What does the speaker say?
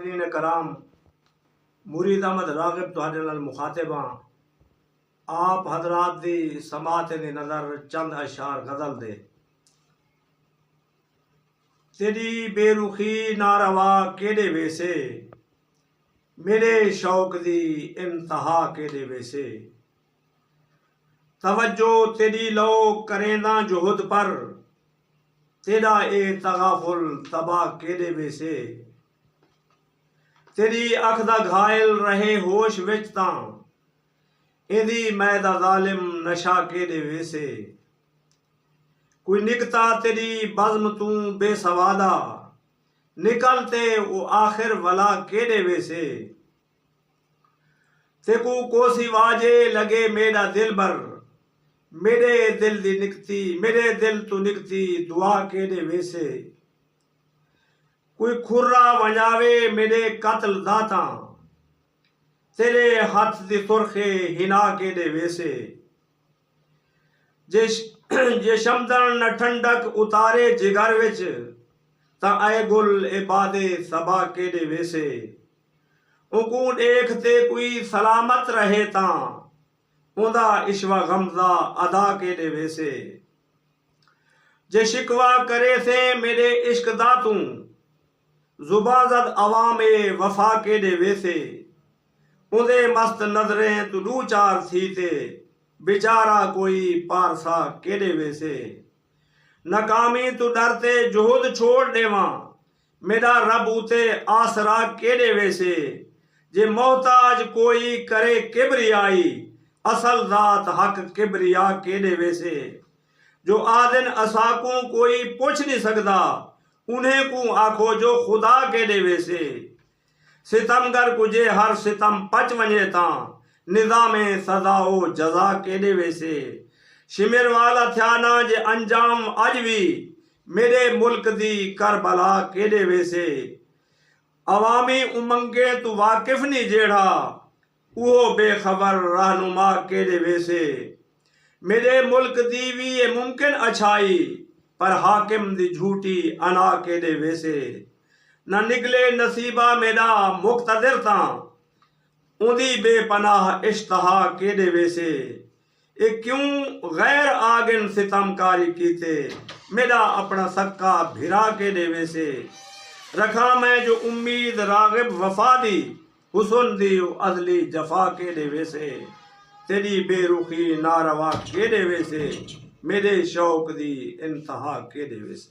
ترین کرام، مرید احمد راغب تہاڈے نال مخاطب ہاں آپ حضرات دی سماعت دی نظر چند اشعار غزل دے۔ تیری بے رخی ناروا کیڑے ویسے؟ میرے شوق دی انتہا کیڑے ویسے؟ توجہ تیری لو کریں دا جہد پر تیرا اے تغافل تباہ کیڑے ویسے؟ تیری اکھ دا گھائل رہے ہوش وچ تاں ایندی میں دا ظالم نشا کے دے ویسے کوئی نکتا تیری بزم توں بے سوادا نکلتے او آخر ولا کے دے ویسے تے کو کوسی واجے لگے میرا دل بر میرے دل دی نکتی میرے دل تو نکتی دعا کے دے ویسے ਕੋਈ ਖੁਰਰਾ ਵਜਾਵੇ ਮੇਰੇ ਕਤਲ ਦਾ ਤਾਂ। ਤੇਰੇ ਹੱਥ ਦੀ ਸੁਰਖੇ ਹਿਨਾ ਕਿਹੜੇ ਵੇਸੇ। ਜੇ ਜੇ ਸ਼ਮਦਨ ਨ ਠੰਡਕ ਉਤਾਰੇ ਜਿਗਰ ਵਿੱਚ, ਤਾਂ ਐ ਗੁਲ ਇਬਾਦੇ ਸਬਾ ਕਿਹੜੇ ਵੇਸੇ। ਉਹ ਕੋ ਦੇਖ ਤੇ ਕੋਈ ਸਲਾਮਤ ਰਹੇ ਤਾਂ, ਉਹਦਾ ਇਸ਼ਵਾ ਗਮਜ਼ਾ ਅਦਾ ਕਿਹੜੇ ਵੇਸੇ। ਜੇ ਸ਼ਿਕਵਾ ਕਰੇ ਸੇ ਮੇਰੇ ਇਸ਼ਕ ਦਾ ਤੂੰ ਜ਼ੁਬਾਜ਼ਦ ਅਵਾਮੇ ਵਫਾ ਕਿਹੜੇ ਵੇਸੇ ਉਹਦੇ ਮਸਤ ਨਜ਼ਰੇ ਤੂੰ ਲੂ ਚਾਰ ਥੀ ਤੇ ਵਿਚਾਰਾ ਕੋਈ ਪਾਰਸਾ ਕਿਹੜੇ ਵੇਸੇ ਨਕਾਮੀ ਤੂੰ ਡਰਤੇ ਜੋਹਦ ਛੋੜ ਦੇਵਾਂ ਮੇਰਾ ਰੱਬ ਉਤੇ ਆਸਰਾ ਕਿਹੜੇ ਵੇਸੇ ਜੇ ਮੋਹਤਾਜ ਕੋਈ ਕਰੇ ਕਿਬਰਿਆਈ ਅਸਲ ਜ਼ਾਤ ਹਕ ਕਿਬਰਿਆ ਕਿਹੜੇ ਵੇਸੇ ਜੋ انہیں کو آکھو جو خدا کے ڈیوے سے۔ ستم گر ہر ستم پچ ونجے تاں نظام سزا و جزا کے ڈیوے سے۔ شمر والا تھیا نا جے انجام اج بھی میرے ملک دی کربلا کے ڈیوے سے۔ عوامی امنگے تو واقف نہیں جیڑھا۔ وہ بے خبر رہنما کے ڈیوے سے۔ میرے ملک دی یہ ممکن اچھائی۔ پر حاکم دی جھوٹی انا کے دے ویسے نہ نکلے نصیبہ میرا مقتدر تاں اندھی بے پناہ اشتہا کے دے ویسے اے کیوں غیر آگن ستم کاری کیتے میرا اپنا سکا بھرا کے دے ویسے رکھا میں جو امید راغب وفا دی حسن دی ازلی جفا کے دے ویسے تیری بے رخی ناروا کے دے ویسے ਮੇਰੇ ਸ਼ੌਕ ਦੀ ਇੰਤਹਾ ਕਿਹਦੇ ਵਿੱਚ